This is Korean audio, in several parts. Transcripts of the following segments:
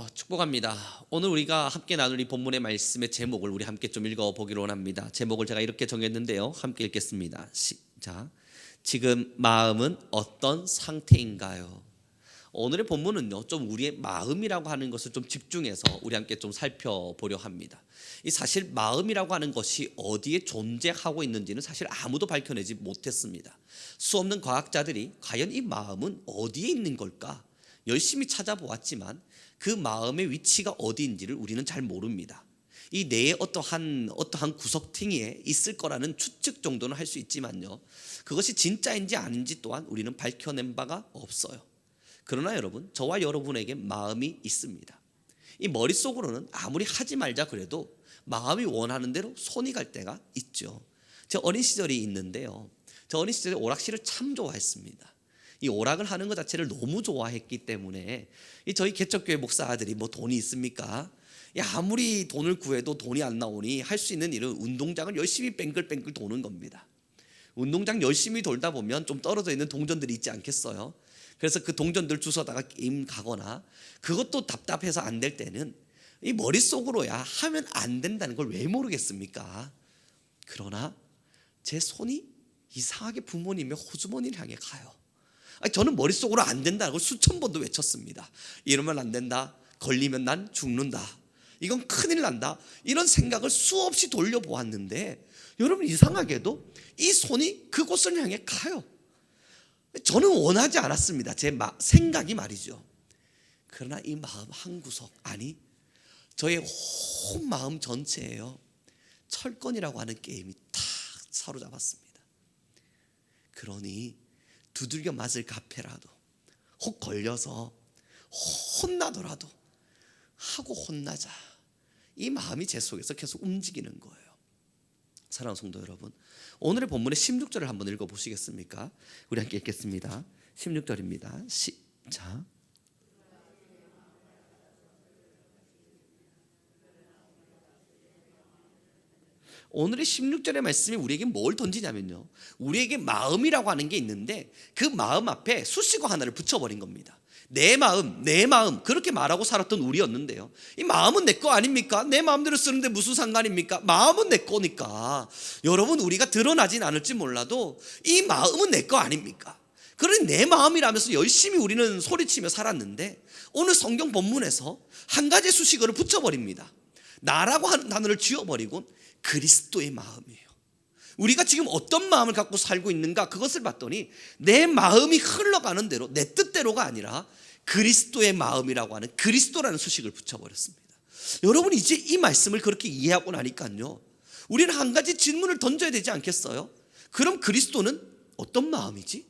어, 축복합니다. 오늘 우리가 함께 나눌 이 본문의 말씀의 제목을 우리 함께 좀 읽어 보기로 합니다. 제목을 제가 이렇게 정했는데요. 함께 읽겠습니다. 시작. 지금 마음은 어떤 상태인가요? 오늘의 본문은요, 좀 우리의 마음이라고 하는 것을 좀 집중해서 우리 함께 좀 살펴보려 합니다. 이 사실 마음이라고 하는 것이 어디에 존재하고 있는지는 사실 아무도 밝혀내지 못했습니다. 수없는 과학자들이 과연 이 마음은 어디에 있는 걸까? 열심히 찾아보았지만 그 마음의 위치가 어디인지를 우리는 잘 모릅니다. 이 뇌의 어떠한 어떠한 구석탱이에 있을 거라는 추측 정도는 할 수 있지만요. 그것이 진짜인지 아닌지 또한 우리는 밝혀낸 바가 없어요. 그러나 여러분, 저와 여러분에게 마음이 있습니다. 이 머릿속으로는 아무리 하지 말자 그래도 마음이 원하는 대로 손이 갈 때가 있죠. 제 어린 시절이 있는데요. 저 어린 시절에 오락실을 참 좋아했습니다. 이 오락을 하는 것 자체를 너무 좋아했기 때문에 이 저희 개척교회 목사들이 뭐 돈이 있습니까? 야, 아무리 돈을 구해도 돈이 안 나오니 할 수 있는 일은 운동장을 열심히 뱅글뱅글 도는 겁니다. 운동장 열심히 돌다 보면 좀 떨어져 있는 동전들이 있지 않겠어요? 그래서 그 동전들 주워다가 게임 가거나 그것도 답답해서 안 될 때는 이 머릿속으로야 하면 안 된다는 걸 왜 모르겠습니까? 그러나 제 손이 이상하게 부모님의 호주머니를 향해 가요. 저는 머릿속으로 안 된다는 걸 수천 번도 외쳤습니다. 이러면 안 된다. 걸리면 난 죽는다. 이건 큰일 난다. 이런 생각을 수없이 돌려보았는데 여러분 이상하게도 이 손이 그곳을 향해 가요. 저는 원하지 않았습니다. 제 마, 생각이 말이죠. 그러나 이 마음 한 구석 아니 저의 온 마음 전체에요. 철권이라고 하는 게임이 탁 사로잡았습니다. 그러니 두들겨 맞을 카페라도 혹 걸려서 혼나더라도 하고 혼나자. 이 마음이 제 속에서 계속 움직이는 거예요. 사랑하는 성도 여러분, 오늘의 본문의 16절을 한번 읽어 보시겠습니까? 우리 함께 읽겠습니다. 16절입니다. 시작. 오늘의 16절의 말씀이 우리에게 뭘 던지냐면요. 우리에게 마음이라고 하는 게 있는데 그 마음 앞에 수식어 하나를 붙여버린 겁니다. 내 마음, 내 마음 그렇게 말하고 살았던 우리였는데요. 이 마음은 내 거 아닙니까? 내 마음대로 쓰는데 무슨 상관입니까? 마음은 내 거니까. 여러분 우리가 드러나진 않을지 몰라도 이 마음은 내 거 아닙니까? 그러니 내 마음이라면서 열심히 우리는 소리치며 살았는데 오늘 성경 본문에서 한 가지 수식어를 붙여버립니다. 나라고 하는 단어를 지워버리고 그리스도의 마음이에요. 우리가 지금 어떤 마음을 갖고 살고 있는가 그것을 봤더니 내 마음이 흘러가는 대로 내 뜻대로가 아니라 그리스도의 마음이라고 하는 그리스도라는 수식을 붙여버렸습니다. 여러분 이제 이 말씀을 그렇게 이해하고 나니까요. 우리는 한 가지 질문을 던져야 되지 않겠어요? 그럼 그리스도는 어떤 마음이지?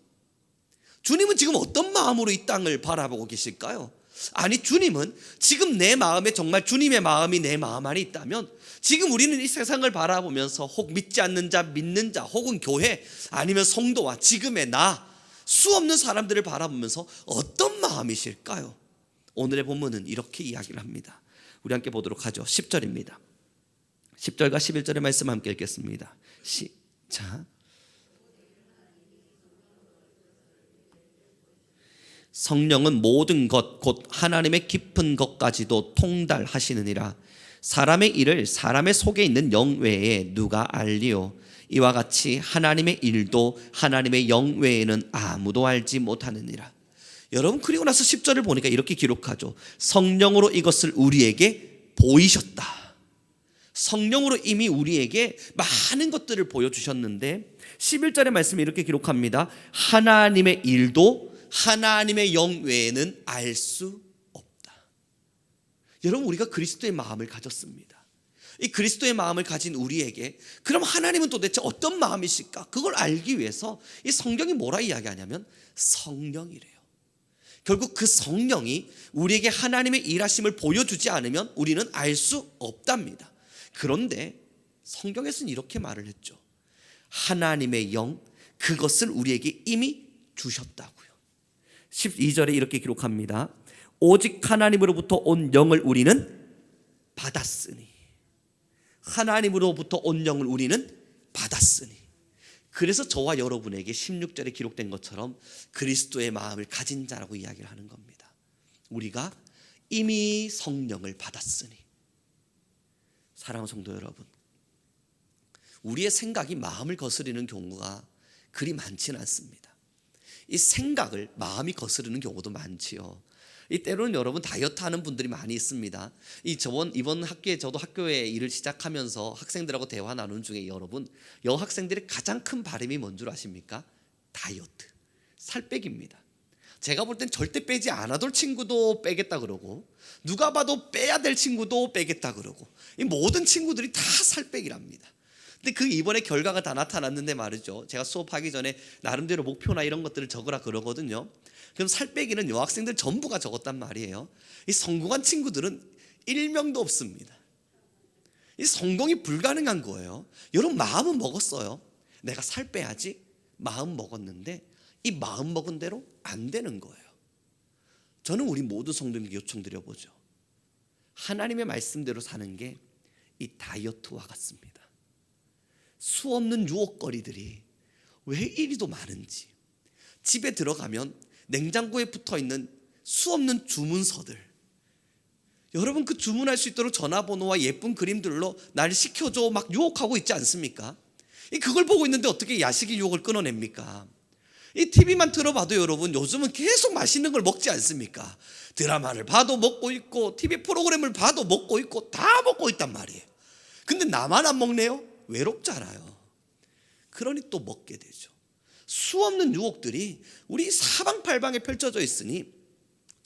주님은 지금 어떤 마음으로 이 땅을 바라보고 계실까요? 아니 주님은 지금 내 마음에 정말 주님의 마음이 내 마음 안에 있다면 지금 우리는 이 세상을 바라보면서 혹 믿지 않는 자, 믿는 자, 혹은 교회 아니면 성도와 지금의 나 수없는 사람들을 바라보면서 어떤 마음이실까요? 오늘의 본문은 이렇게 이야기를 합니다. 우리 함께 보도록 하죠. 10절입니다. 10절과 11절의 말씀 함께 읽겠습니다. 시작. 성령은 모든 것 곧 하나님의 깊은 것까지도 통달하시느니라 사람의 일을 사람의 속에 있는 영 외에 누가 알리요? 이와 같이 하나님의 일도 하나님의 영 외에는 아무도 알지 못하느니라. 여러분 그리고 나서 10절을 보니까 이렇게 기록하죠. 성령으로 이것을 우리에게 보이셨다. 성령으로 이미 우리에게 많은 것들을 보여주셨는데 11절의 말씀이 이렇게 기록합니다. 하나님의 일도 하나님의 영 외에는 알 수. 여러분 우리가 그리스도의 마음을 가졌습니다. 이 그리스도의 마음을 가진 우리에게 그럼 하나님은 도대체 어떤 마음이실까? 그걸 알기 위해서 이 성경이 뭐라 이야기하냐면 성령이래요. 결국 그 성령이 우리에게 하나님의 일하심을 보여주지 않으면 우리는 알 수 없답니다. 그런데 성경에서는 이렇게 말을 했죠. 하나님의 영 그것을 우리에게 이미 주셨다고요. 12절에 이렇게 기록합니다. 오직 하나님으로부터 온 영을 우리는 받았으니 하나님으로부터 온 영을 우리는 받았으니 그래서 저와 여러분에게 16절에 기록된 것처럼 그리스도의 마음을 가진 자라고 이야기를 하는 겁니다. 우리가 이미 성령을 받았으니 사랑하는 성도 여러분 우리의 생각이 마음을 거스르는 경우가 그리 많지는 않습니다. 이 생각을 마음이 거스르는 경우도 많지요. 이 때로는 여러분 다이어트 하는 분들이 많이 있습니다. 이 저번 이번 학기에 저도 학교에 일을 시작하면서 학생들하고 대화 나누는 중에 여러분 여학생들의 가장 큰 바람이 뭔 줄 아십니까? 다이어트, 살 빼기입니다. 제가 볼 땐 절대 빼지 않아둘 친구도 빼겠다 그러고 누가 봐도 빼야 될 친구도 빼겠다 그러고 이 모든 친구들이 다 살 빼기랍니다. 근데 그 이번에 결과가 다 나타났는데 말이죠. 제가 수업하기 전에 나름대로 목표나 이런 것들을 적으라 그러거든요. 그럼 살 빼기는 여학생들 전부가 적었단 말이에요. 이 성공한 친구들은 일명도 없습니다. 이 성공이 불가능한 거예요. 여러분 마음은 먹었어요. 내가 살 빼야지 마음 먹었는데 이 마음 먹은 대로 안 되는 거예요. 저는 우리 모두 성도님께 요청드려 보죠. 하나님의 말씀대로 사는 게 이 다이어트와 같습니다. 수 없는 유혹거리들이 왜 이리도 많은지 집에 들어가면 냉장고에 붙어 있는 수 없는 주문서들 여러분 그 주문할 수 있도록 전화번호와 예쁜 그림들로 날 시켜줘 막 유혹하고 있지 않습니까? 이 그걸 보고 있는데 어떻게 야식의 유혹을 끊어냅니까? 이 TV만 틀어봐도 여러분 요즘은 계속 맛있는 걸 먹지 않습니까? 드라마를 봐도 먹고 있고 TV 프로그램을 봐도 먹고 있고 다 먹고 있단 말이에요. 근데 나만 안 먹네요? 외롭잖아요. 그러니 또 먹게 되죠. 수 없는 유혹들이 우리 사방팔방에 펼쳐져 있으니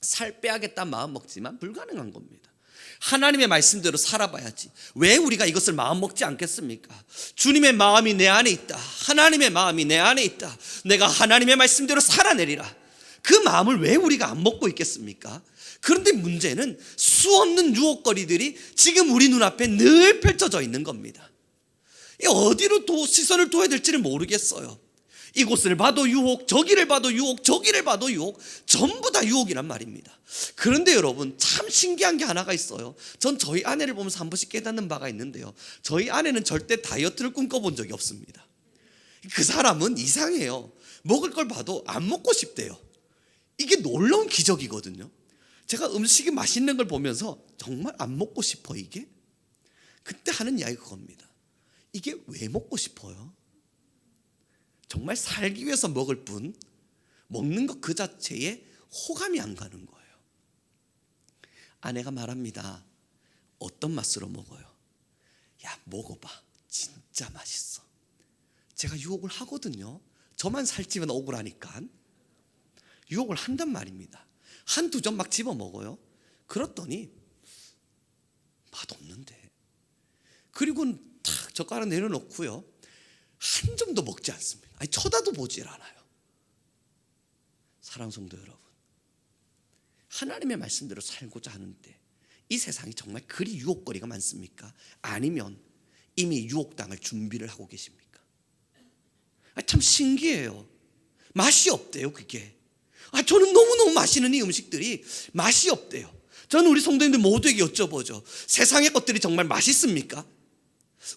살 빼야겠다 마음 먹지만 불가능한 겁니다. 하나님의 말씀대로 살아봐야지. 왜 우리가 이것을 마음 먹지 않겠습니까? 주님의 마음이 내 안에 있다. 하나님의 마음이 내 안에 있다. 내가 하나님의 말씀대로 살아내리라. 그 마음을 왜 우리가 안 먹고 있겠습니까? 그런데 문제는 수 없는 유혹거리들이 지금 우리 눈앞에 늘 펼쳐져 있는 겁니다. 이 어디로 도, 시선을 둬야 될지를 모르겠어요. 이곳을 봐도 유혹, 저기를 봐도 유혹, 저기를 봐도 유혹, 전부 다 유혹이란 말입니다. 그런데 여러분, 참 신기한 게 하나가 있어요. 전 저희 아내를 보면서 한 번씩 깨닫는 바가 있는데요. 저희 아내는 절대 다이어트를 꿈꿔본 적이 없습니다. 그 사람은 이상해요. 먹을 걸 봐도 안 먹고 싶대요. 이게 놀라운 기적이거든요. 제가 음식이 맛있는 걸 보면서 정말 안 먹고 싶어, 이게? 그때 하는 이야기 그겁니다. 이게 왜 먹고 싶어요? 정말 살기 위해서 먹을 뿐 먹는 것 그 자체에 호감이 안 가는 거예요. 아내가 말합니다. 어떤 맛으로 먹어요? 야, 먹어봐. 진짜 맛있어. 제가 유혹을 하거든요. 저만 살찌면 억울하니까. 유혹을 한단 말입니다. 한두 점 막 집어 먹어요. 그렇더니 맛없는데. 그리고 탁 젓가락 내려놓고요. 한 점도 먹지 않습니다. 아니 쳐다도 보질 않아요. 사랑 성도 여러분. 하나님의 말씀대로 살고자 하는데 이 세상이 정말 그리 유혹거리가 많습니까? 아니면 이미 유혹당할 준비를 하고 계십니까? 아, 참 신기해요. 맛이 없대요, 그게. 아, 저는 너무너무 맛있는 이 음식들이 맛이 없대요. 저는 우리 성도님들 모두에게 여쭤보죠. 세상의 것들이 정말 맛있습니까?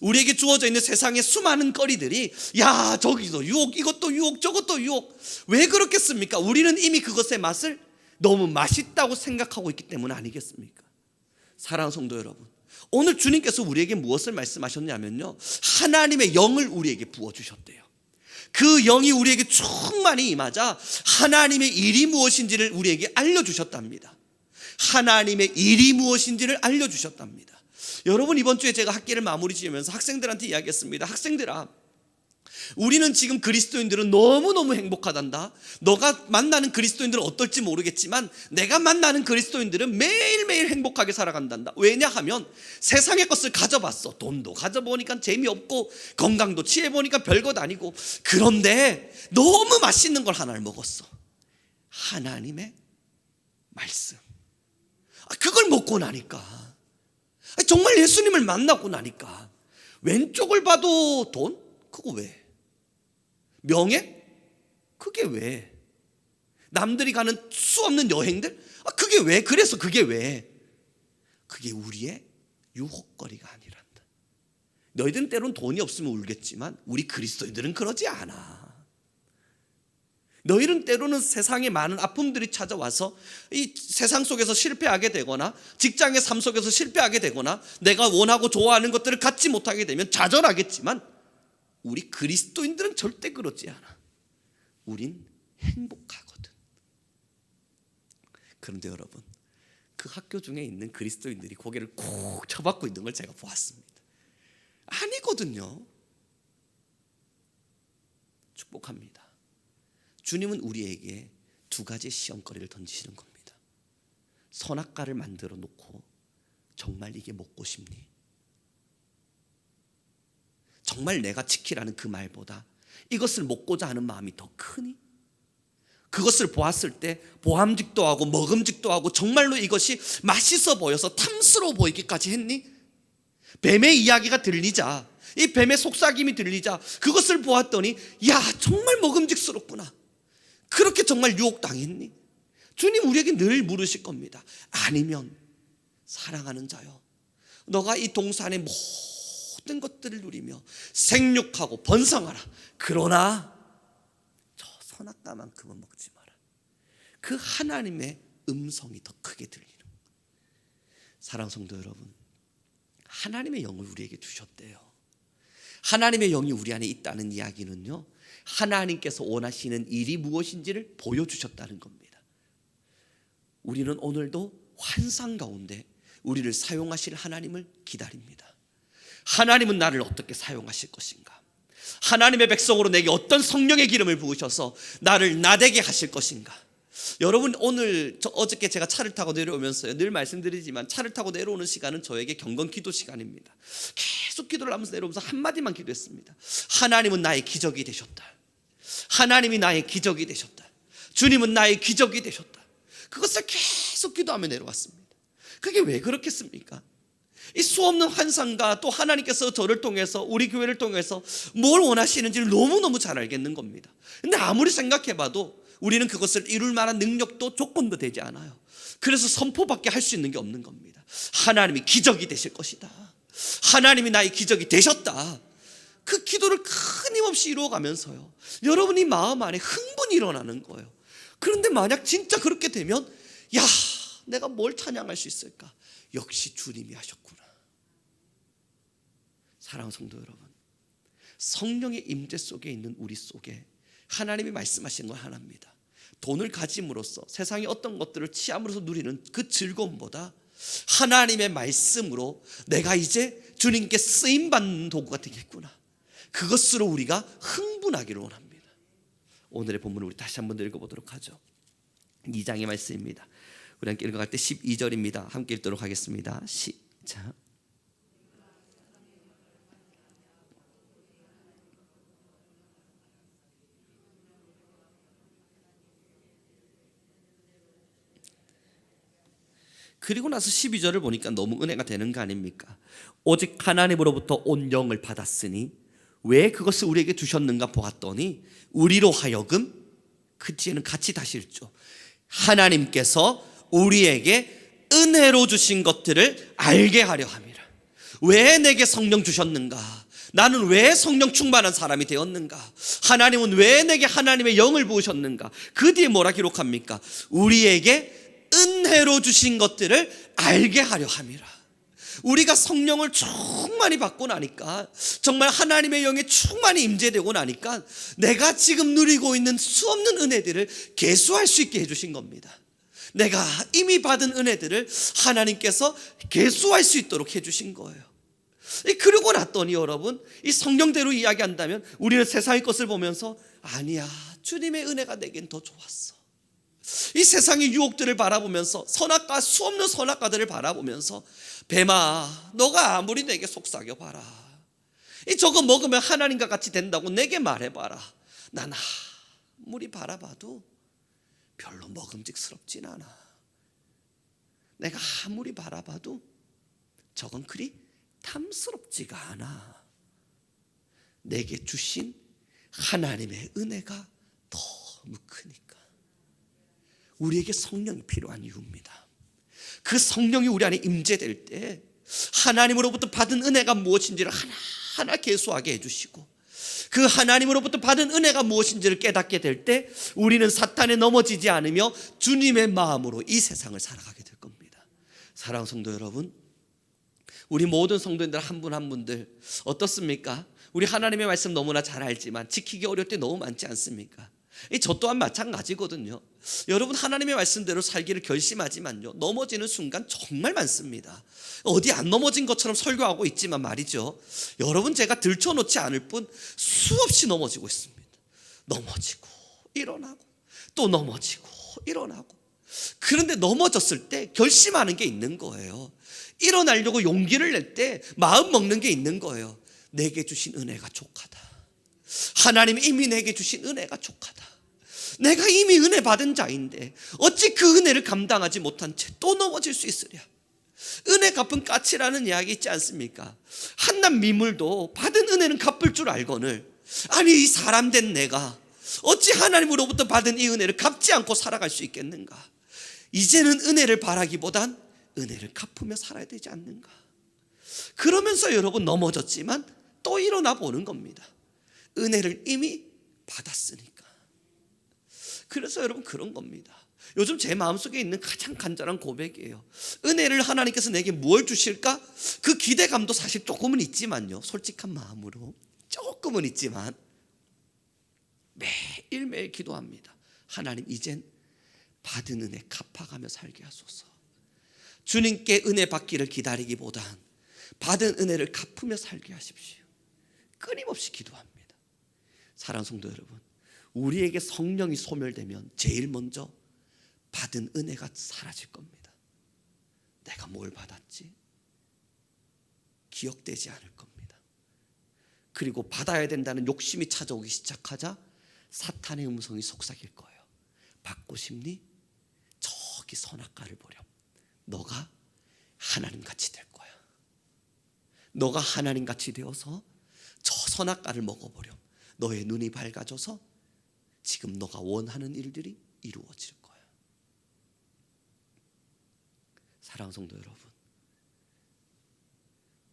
우리에게 주어져 있는 세상의 수많은 거리들이 야 저기도 유혹 이것도 유혹 저것도 유혹. 왜 그렇겠습니까? 우리는 이미 그것의 맛을 너무 맛있다고 생각하고 있기 때문 아니겠습니까? 사랑하는 성도 여러분 오늘 주님께서 우리에게 무엇을 말씀하셨냐면요. 하나님의 영을 우리에게 부어주셨대요. 그 영이 우리에게 충만히 임하자 하나님의 일이 무엇인지를 우리에게 알려주셨답니다. 하나님의 일이 무엇인지를 알려주셨답니다 여러분 이번 주에 제가 학기를 마무리 지으면서 학생들한테 이야기했습니다. 학생들아, 우리는 지금 그리스도인들은 너무너무 행복하단다. 너가 만나는 그리스도인들은 어떨지 모르겠지만 내가 만나는 그리스도인들은 매일매일 행복하게 살아간단다. 왜냐하면 세상의 것을 가져봤어. 돈도 가져보니까 재미없고 건강도 취해보니까 별것 아니고 그런데 너무 맛있는 걸 하나를 먹었어. 하나님의 말씀. 아, 그걸 먹고 나니까 정말 예수님을 만나고 나니까 왼쪽을 봐도 돈? 그거 왜? 명예? 그게 왜? 남들이 가는 수 없는 여행들? 아, 그게 왜? 그래서 그게 왜? 그게 우리의 유혹거리가 아니란다. 너희들은 때론 돈이 없으면 울겠지만 우리 그리스도인들은 그러지 않아. 너희는 때로는 세상에 많은 아픔들이 찾아와서 이 세상 속에서 실패하게 되거나 직장의 삶 속에서 실패하게 되거나 내가 원하고 좋아하는 것들을 갖지 못하게 되면 좌절하겠지만 우리 그리스도인들은 절대 그렇지 않아. 우린 행복하거든. 그런데 여러분, 그 학교 중에 있는 그리스도인들이 고개를 콕 쳐박고 있는 걸 제가 보았습니다. 아니거든요. 축복합니다. 주님은 우리에게 두 가지 시험거리를 던지시는 겁니다. 선악과를 만들어 놓고 정말 이게 먹고 싶니? 정말 내가 지키라는 그 말보다 이것을 먹고자 하는 마음이 더 크니? 그것을 보았을 때 보함직도 하고 먹음직도 하고 정말로 이것이 맛있어 보여서 탐스러워 보이기까지 했니? 뱀의 이야기가 들리자 이 뱀의 속삭임이 들리자 그것을 보았더니 야 정말 먹음직스럽구나 그렇게 정말 유혹당했니? 주님 우리에게 늘 물으실 겁니다 아니면 사랑하는 자요 너가 이 동산의 모든 것들을 누리며 생육하고 번성하라 그러나 저 선악과만큼은 먹지 마라 그 하나님의 음성이 더 크게 들리는 사랑 성도 여러분 하나님의 영을 우리에게 주셨대요. 하나님의 영이 우리 안에 있다는 이야기는요. 하나님께서 원하시는 일이 무엇인지를 보여주셨다는 겁니다. 우리는 오늘도 환상 가운데 우리를 사용하실 하나님을 기다립니다. 하나님은 나를 어떻게 사용하실 것인가? 하나님의 백성으로 내게 어떤 성령의 기름을 부으셔서 나를 나되게 하실 것인가? 여러분 오늘 저 어저께 제가 차를 타고 내려오면서요 늘 말씀드리지만 차를 타고 내려오는 시간은 저에게 경건 기도 시간입니다. 계속 기도를 하면서 내려오면서 한 마디만 기도했습니다. 하나님은 나의 기적이 되셨다. 하나님이 나의 기적이 되셨다. 주님은 나의 기적이 되셨다. 그것을 계속 기도하며 내려왔습니다. 그게 왜 그렇겠습니까? 이 수없는 환상과 또 하나님께서 저를 통해서 우리 교회를 통해서 뭘 원하시는지를 너무너무 잘 알겠는 겁니다. 근데 아무리 생각해봐도 우리는 그것을 이룰 만한 능력도 조건도 되지 않아요. 그래서 선포밖에 할 수 있는 게 없는 겁니다. 하나님이 기적이 되실 것이다. 하나님이 나의 기적이 되셨다. 그 기도를 끊임없이 이루어가면서요. 여러분이 마음 안에 흥분이 일어나는 거예요. 그런데 만약 진짜 그렇게 되면 야, 내가 뭘 찬양할 수 있을까? 역시 주님이 하셨구나. 사랑하는 성도 여러분. 성령의 임재 속에 있는 우리 속에 하나님이 말씀하신 건 하나입니다. 돈을 가짐으로써 세상의 어떤 것들을 취함으로써 누리는 그 즐거움보다 하나님의 말씀으로 내가 이제 주님께 쓰임 받는 도구가 되겠구나. 그것으로 우리가 흥분하기를 원합니다. 오늘의 본문을 우리 다시 한번 읽어보도록 하죠. 2장의 말씀입니다. 우리 함께 읽어갈 때 12절입니다. 함께 읽도록 하겠습니다. 시작. 그리고 나서 12절을 보니까 너무 은혜가 되는 거 아닙니까? 오직 하나님으로부터 온 영을 받았으니 왜 그것을 우리에게 주셨는가 보았더니 우리로 하여금 그 뒤에는 같이 다시 읽죠. 하나님께서 우리에게 은혜로 주신 것들을 알게 하려 함이라. 왜 내게 성령 주셨는가? 나는 왜 성령 충만한 사람이 되었는가? 하나님은 왜 내게 하나님의 영을 부으셨는가? 그 뒤에 뭐라 기록합니까? 우리에게 은혜로 주신 것들을 알게 하려 함이라. 우리가 성령을 충만히 받고 나니까 정말 하나님의 영에 충만히 임재되고 나니까 내가 지금 누리고 있는 수없는 은혜들을 계수할 수 있게 해주신 겁니다. 내가 이미 받은 은혜들을 하나님께서 계수할 수 있도록 해주신 거예요. 그러고 났더니 여러분 이 성령대로 이야기한다면 우리는 세상의 것을 보면서 아니야 주님의 은혜가 내겐 더 좋았어. 이 세상의 유혹들을 바라보면서 선악과 수없는 선악과들을 바라보면서 뱀아 너가 아무리 내게 속삭여 봐라. 이 저거 먹으면 하나님과 같이 된다고 내게 말해 봐라. 난 아무리 바라봐도 별로 먹음직스럽진 않아. 내가 아무리 바라봐도 저건 그리 탐스럽지가 않아. 내게 주신 하나님의 은혜가 너무 크니까 우리에게 성령이 필요한 이유입니다. 그 성령이 우리 안에 임재될 때 하나님으로부터 받은 은혜가 무엇인지를 하나하나 계수하게 해주시고 그 하나님으로부터 받은 은혜가 무엇인지를 깨닫게 될 때 우리는 사탄에 넘어지지 않으며 주님의 마음으로 이 세상을 살아가게 될 겁니다. 사랑 성도 여러분, 우리 모든 성도님들 한 분한 분들 어떻습니까? 우리 하나님의 말씀 너무나 잘 알지만 지키기 어려울 때 너무 많지 않습니까? 이저 또한 마찬가지거든요. 여러분 하나님의 말씀대로 살기를 결심하지만요. 넘어지는 순간 정말 많습니다. 어디 안 넘어진 것처럼 설교하고 있지만 말이죠. 여러분 제가 들춰놓지 않을 뿐 수없이 넘어지고 있습니다. 넘어지고 일어나고 또 넘어지고 일어나고 그런데 넘어졌을 때 결심하는 게 있는 거예요. 일어나려고 용기를 낼 때 마음 먹는 게 있는 거예요. 내게 주신 은혜가 족하다. 하나님 이미 내게 주신 은혜가 족하다. 내가 이미 은혜 받은 자인데 어찌 그 은혜를 감당하지 못한 채 또 넘어질 수 있으랴. 은혜 갚은 까치라는 이야기 있지 않습니까? 한낱 미물도 받은 은혜는 갚을 줄 알거늘 아니 이 사람 된 내가 어찌 하나님으로부터 받은 이 은혜를 갚지 않고 살아갈 수 있겠는가? 이제는 은혜를 바라기보단 은혜를 갚으며 살아야 되지 않는가? 그러면서 여러분 넘어졌지만 또 일어나 보는 겁니다. 은혜를 이미 받았으니까. 그래서 여러분 그런 겁니다. 요즘 제 마음속에 있는 가장 간절한 고백이에요. 은혜를 하나님께서 내게 무엇 주실까? 그 기대감도 사실 조금은 있지만요. 솔직한 마음으로 조금은 있지만 매일매일 기도합니다. 하나님 이젠 받은 은혜 갚아가며 살게 하소서. 주님께 은혜 받기를 기다리기보단 받은 은혜를 갚으며 살게 하십시오. 끊임없이 기도합니다. 사랑 성도 여러분, 우리에게 성령이 소멸되면 제일 먼저 받은 은혜가 사라질 겁니다. 내가 뭘 받았지? 기억되지 않을 겁니다. 그리고 받아야 된다는 욕심이 찾아오기 시작하자 사탄의 음성이 속삭일 거예요. 받고 싶니? 저기 선악과를 보렴. 너가 하나님 같이 될 거야. 너가 하나님 같이 되어서 저 선악과를 먹어보렴. 너의 눈이 밝아져서 지금 너가 원하는 일들이 이루어질 거야. 사랑 성도 여러분,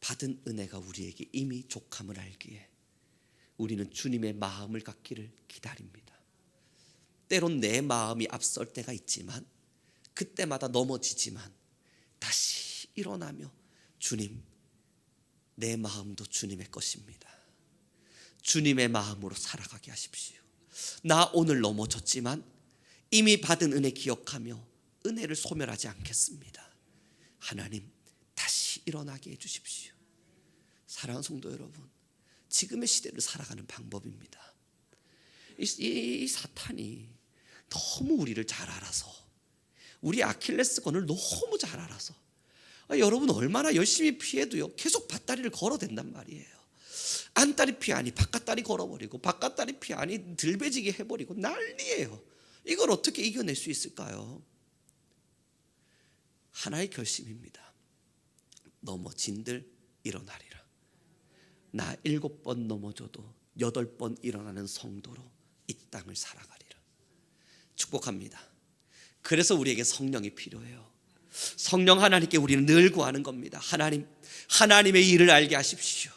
받은 은혜가 우리에게 이미 족함을 알기에 우리는 주님의 마음을 갖기를 기다립니다. 때론 내 마음이 앞설 때가 있지만 그때마다 넘어지지만 다시 일어나며 주님 내 마음도 주님의 것입니다. 주님의 마음으로 살아가게 하십시오. 나 오늘 넘어졌지만 이미 받은 은혜 기억하며 은혜를 소멸하지 않겠습니다. 하나님 다시 일어나게 해 주십시오. 사랑하는 성도 여러분, 지금의 시대를 살아가는 방법입니다. 이, 이, 이 사탄이 너무 우리를 잘 알아서 우리 아킬레스건을 너무 잘 알아서 아, 여러분 얼마나 열심히 피해도요 계속 밭다리를 걸어댄단 말이에요. 안다리 피하니 바깥다리 걸어버리고 바깥다리 피하니 들배지게 해버리고 난리예요. 이걸 어떻게 이겨낼 수 있을까요? 하나의 결심입니다. 넘어진들 일어나리라. 나 일곱 번 넘어져도 여덟 번 일어나는 성도로 이 땅을 살아가리라. 축복합니다. 그래서 우리에게 성령이 필요해요. 성령 하나님께 우리는 늘 구하는 겁니다. 하나님, 하나님의 일을 알게 하십시오.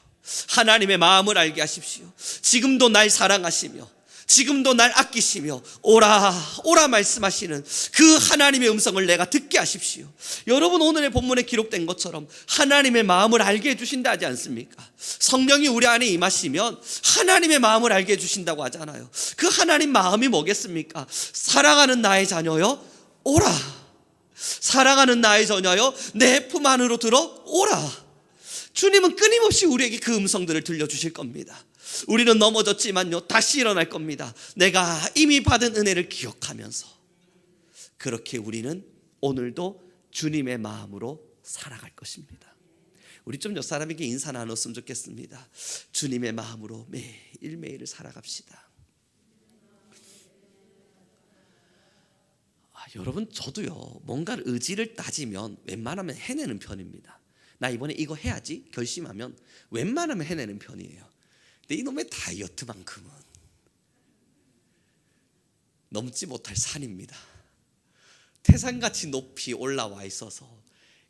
하나님의 마음을 알게 하십시오. 지금도 날 사랑하시며 지금도 날 아끼시며 오라 오라 말씀하시는 그 하나님의 음성을 내가 듣게 하십시오. 여러분 오늘의 본문에 기록된 것처럼 하나님의 마음을 알게 해 주신다 하지 않습니까? 성령이 우리 안에 임하시면 하나님의 마음을 알게 해 주신다고 하잖아요. 그 하나님 마음이 뭐겠습니까? 사랑하는 나의 자녀여 오라. 사랑하는 나의 자녀여 내 품 안으로 들어 오라. 주님은 끊임없이 우리에게 그 음성들을 들려주실 겁니다. 우리는 넘어졌지만요, 다시 일어날 겁니다. 내가 이미 받은 은혜를 기억하면서. 그렇게 우리는 오늘도 주님의 마음으로 살아갈 것입니다. 우리 좀 옆 사람에게 인사 나눴으면 좋겠습니다. 주님의 마음으로 매일매일을 살아갑시다. 아, 여러분, 저도요, 뭔가를 의지를 따지면 웬만하면 해내는 편입니다. 나 이번에 이거 해야지 결심하면 웬만하면 해내는 편이에요. 근데 이놈의 다이어트만큼은 넘지 못할 산입니다. 태산같이 높이 올라와 있어서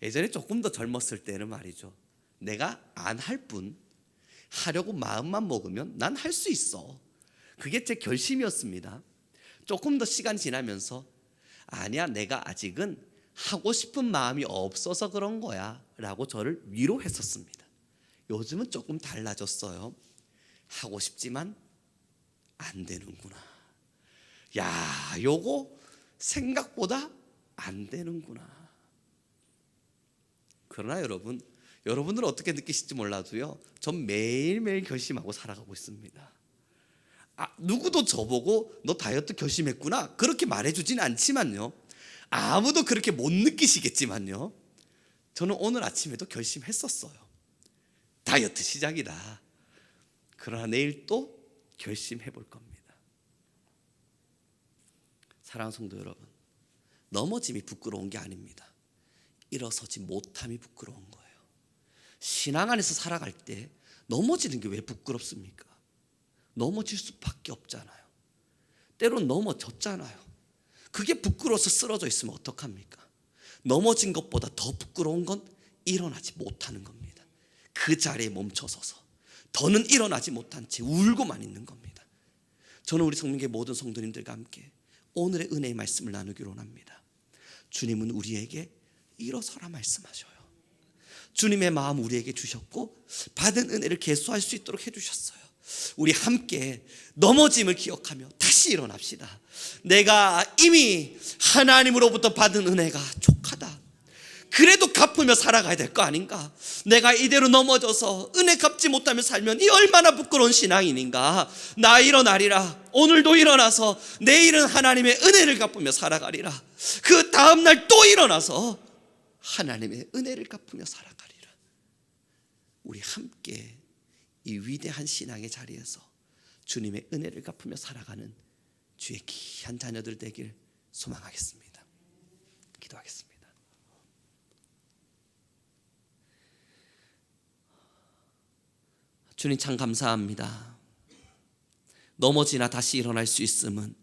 예전에 조금 더 젊었을 때는 말이죠. 내가 안 할 뿐 하려고 마음만 먹으면 난 할 수 있어. 그게 제 결심이었습니다. 조금 더 시간 지나면서 아니야, 내가 아직은 하고 싶은 마음이 없어서 그런 거야. 라고 저를 위로했었습니다. 요즘은 조금 달라졌어요. 하고 싶지만 안 되는구나. 야, 요거 생각보다 안 되는구나. 그러나 여러분, 여러분들은 어떻게 느끼실지 몰라도요. 전 매일매일 결심하고 살아가고 있습니다. 아, 누구도 저보고 너 다이어트 결심했구나. 그렇게 말해주진 않지만요. 아무도 그렇게 못 느끼시겠지만요. 저는 오늘 아침에도 결심했었어요. 다이어트 시작이다. 그러나 내일 또 결심해 볼 겁니다. 사랑하는 성도 여러분, 넘어짐이 부끄러운 게 아닙니다. 일어서지 못함이 부끄러운 거예요. 신앙 안에서 살아갈 때 넘어지는 게 왜 부끄럽습니까? 넘어질 수밖에 없잖아요. 때론 넘어졌잖아요. 그게 부끄러워서 쓰러져 있으면 어떡합니까? 넘어진 것보다 더 부끄러운 건 일어나지 못하는 겁니다. 그 자리에 멈춰서서 더는 일어나지 못한 채 울고만 있는 겁니다. 저는 우리 성민계 모든 성도님들과 함께 오늘의 은혜의 말씀을 나누기로 합니다. 주님은 우리에게 일어서라 말씀하셔요. 주님의 마음 우리에게 주셨고 받은 은혜를 계수할 수 있도록 해주셨어요. 우리 함께 넘어짐을 기억하며 다시 일어납시다. 내가 이미 하나님으로부터 받은 은혜가 족하다. 그래도 갚으며 살아가야 될 거 아닌가? 내가 이대로 넘어져서 은혜 갚지 못하며 살면 이 얼마나 부끄러운 신앙인인가? 나 일어나리라. 오늘도 일어나서 내일은 하나님의 은혜를 갚으며 살아가리라. 그 다음날 또 일어나서 하나님의 은혜를 갚으며 살아가리라. 우리 함께 이 위대한 신앙의 자리에서 주님의 은혜를 갚으며 살아가는 주의 귀한 자녀들 되길 소망하겠습니다. 기도하겠습니다. 주님 참 감사합니다. 넘어지나 다시 일어날 수 있음은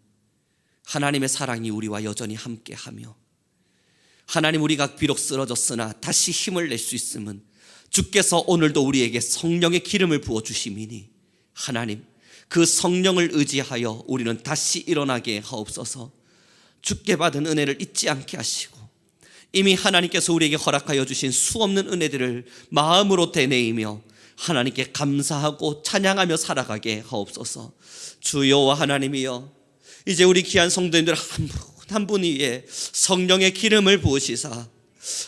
하나님의 사랑이 우리와 여전히 함께하며 하나님 우리가 비록 쓰러졌으나 다시 힘을 낼 수 있음은 주께서 오늘도 우리에게 성령의 기름을 부어 주심이니 하나님 그 성령을 의지하여 우리는 다시 일어나게 하옵소서. 주께 받은 은혜를 잊지 않게 하시고 이미 하나님께서 우리에게 허락하여 주신 수없는 은혜들을 마음으로 되뇌이며 하나님께 감사하고 찬양하며 살아가게 하옵소서. 주여와 하나님이여 이제 우리 귀한 성도님들 한 분 한분 위에 성령의 기름을 부으시사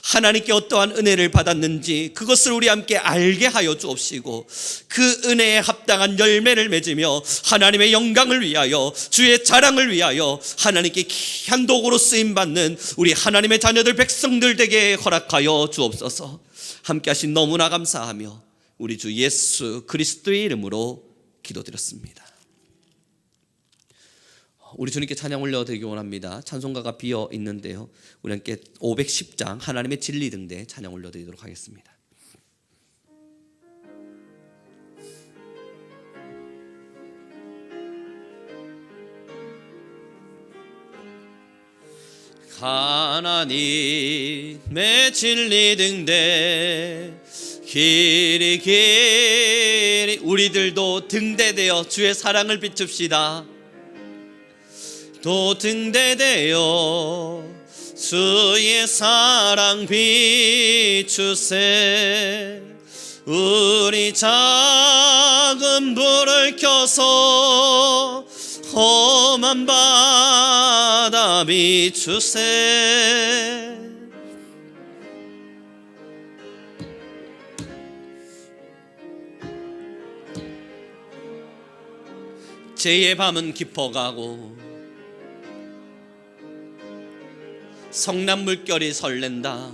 하나님께 어떠한 은혜를 받았는지 그것을 우리 함께 알게 하여 주옵시고 그 은혜에 합당한 열매를 맺으며 하나님의 영광을 위하여 주의 자랑을 위하여 하나님께 귀한 도구로 쓰임 받는 우리 하나님의 자녀들 백성들 되게 허락하여 주옵소서 함께 하신 너무나 감사하며 우리 주 예수 그리스도의 이름으로 기도드렸습니다. 우리 주님께 찬양 올려드리기 원합니다. 찬송가가 비어 있는데요. 우리 함께 510장 하나님의 진리 등대 찬양 올려드리도록 하겠습니다. 하나님의 진리 등대 길이 길이 우리들도 등대되어 주의 사랑을 비춥시다. 또 등대되어 주의 사랑 비추세. 우리 작은 불을 켜서 험한 바다 비추세. 제의 밤은 깊어가고 성남 물결이 설렌다.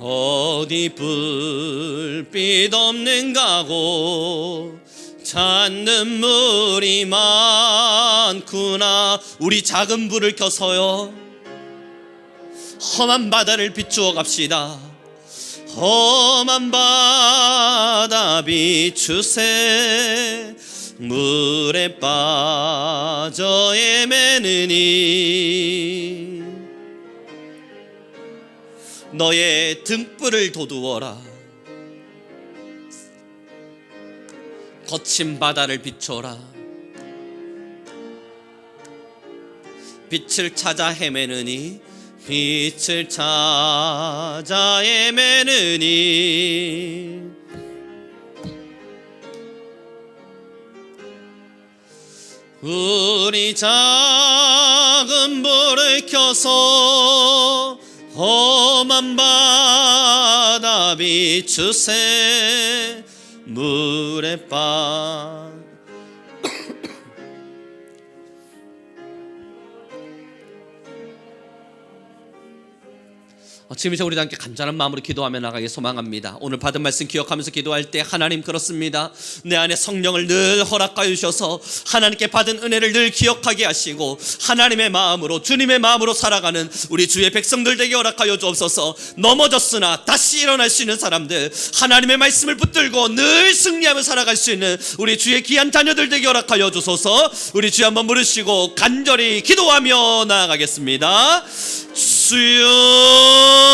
어디 불빛 없는 가고 찾는 물이 많구나. 우리 작은 불을 켜서요. 험한 바다를 비추어 갑시다. 험한 바다 비추세. 물에 빠 져 헤매느니 너의 등불을 돋우어라. 거친 바다를 비춰라. 빛을 찾아 헤매느니 빛을 찾아 헤매느니 우리 작은 불을 켜서 험한 바다 비추세 물에 빠 지금 이제 우리 함께 간절한 마음으로 기도하며 나가기 소망합니다. 오늘 받은 말씀 기억하면서 기도할 때 하나님 그렇습니다. 내 안에 성령을 늘 허락하여 주셔서 하나님께 받은 은혜를 늘 기억하게 하시고 하나님의 마음으로 주님의 마음으로 살아가는 우리 주의 백성들 되게 허락하여 주옵소서. 넘어졌으나 다시 일어날 수 있는 사람들 하나님의 말씀을 붙들고 늘 승리하며 살아갈 수 있는 우리 주의 귀한 자녀들 되게 허락하여 주소서. 우리 주여 한번 부르시고 간절히 기도하며 나아가겠습니다. 주여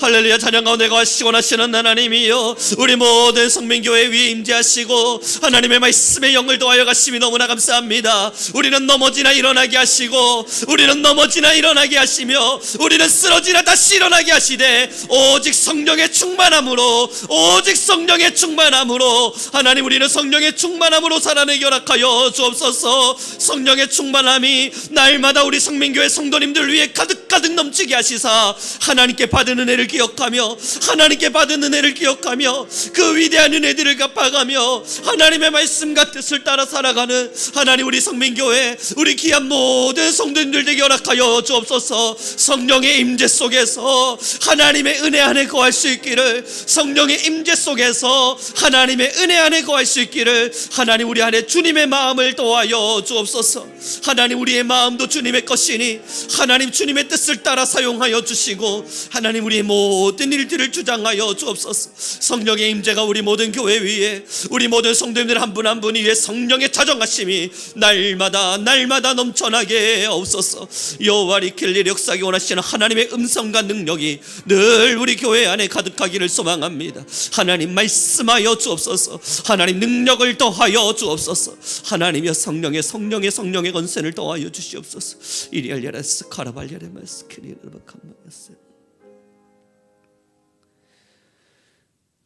할렐루야 찬양 가운데 거하시고 나시는 하나님이여. 우리 모든 성민교회 위에 임재하시고 하나님의 말씀에 영을 도하여 가심이 너무나 감사합니다. 우리는 넘어지나 일어나게 하시고 우리는 넘어지나 일어나게 하시며 우리는 쓰러지나 다시 일어나게 하시되 오직 성령의 충만함으로 오직 성령의 충만함으로 하나님 우리는 성령의 충만함으로 살아내게 허락하여 주옵소서. 성령의 충만함이 날마다 우리 성민교회 성도님들 위해 가득가득 넘치게 하시사 하나님께 받은 은혜를 기억하며 하나님께 받은 은혜를 기억하며 그 위대한 은혜들을 갚아가며 하나님의 말씀과 뜻을 따라 살아가는 하나님 우리 성민교회 우리 귀한 모든 성도님들 되게 허락하여 주옵소서. 성령의 임재 속에서 하나님의 은혜 안에 거할 수 있기를 성령의 임재 속에서 하나님의 은혜 안에 거할 수 있기를 하나님 우리 안에 주님의 마음을 도하여 주옵소서. 하나님 우리의 마음도 주님의 것이니 하나님 주님의 뜻을 따라 사용하여 주시고 하나님 우리 의 모든 일들을 주장하여 주옵소서. 성령의 임재가 우리 모든 교회 위에 우리 모든 성도님들 한 분 한 분 위에 성령의 자정하심이 날마다 날마다 넘쳐나게 없소서. 여호와리 킬리 역사기 원하시는 하나님의 음성과 능력이 늘 우리 교회 안에 가득하기를 소망합니다. 하나님 말씀하여 주옵소서. 하나님 능력을 더하여 주옵소서. 하나님여 성령의 성령의 성령의 건세를 더하여 주시옵소서. 이리알리아스 카라발리아레마스 크리르바칸마스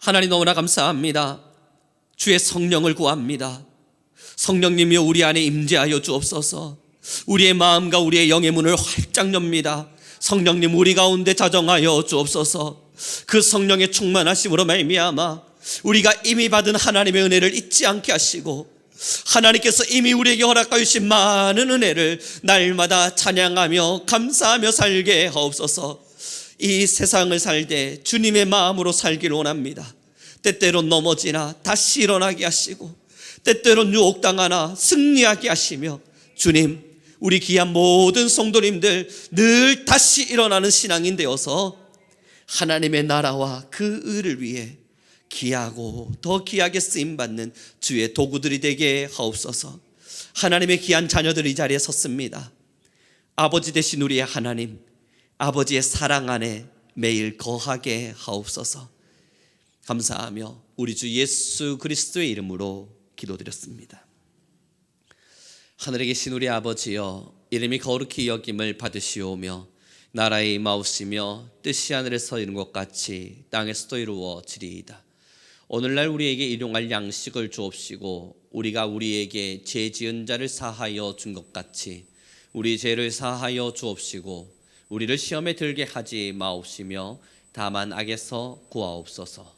하나님 너무나 감사합니다. 주의 성령을 구합니다. 성령님이여 우리 안에 임재하여 주옵소서. 우리의 마음과 우리의 영의 문을 활짝 엽니다. 성령님 우리 가운데 자정하여 주옵소서. 그 성령의 충만하심으로 말미암아 우리가 이미 받은 하나님의 은혜를 잊지 않게 하시고 하나님께서 이미 우리에게 허락하여 주신 많은 은혜를 날마다 찬양하며 감사하며 살게 하옵소서. 이 세상을 살되 주님의 마음으로 살기를 원합니다 때때로 넘어지나 다시 일어나게 하시고 때때로 유혹당하나 승리하게 하시며 주님 우리 귀한 모든 성도님들 늘 다시 일어나는 신앙인 되어서 하나님의 나라와 그 의를 위해 귀하고 더 귀하게 쓰임 받는 주의 도구들이 되게 하옵소서. 하나님의 귀한 자녀들이 이 자리에 섰습니다. 아버지 되신 우리의 하나님, 아버지의 사랑 안에 매일 거하게 하옵소서. 감사하며 우리 주 예수 그리스도의 이름으로 기도드렸습니다. 하늘에 계신 우리 아버지여 이름이 거룩히 여김을 받으시오며 나라의 임하옵시며 뜻이 하늘에서 이룬 것 같이 땅에서도 이루어지리이다. 오늘날 우리에게 일용할 양식을 주옵시고 우리가 우리에게 죄 지은 자를 사하여 준 것 같이 우리 죄를 사하여 주옵시고 우리를 시험에 들게 하지 마옵시며 다만 악에서 구하옵소서.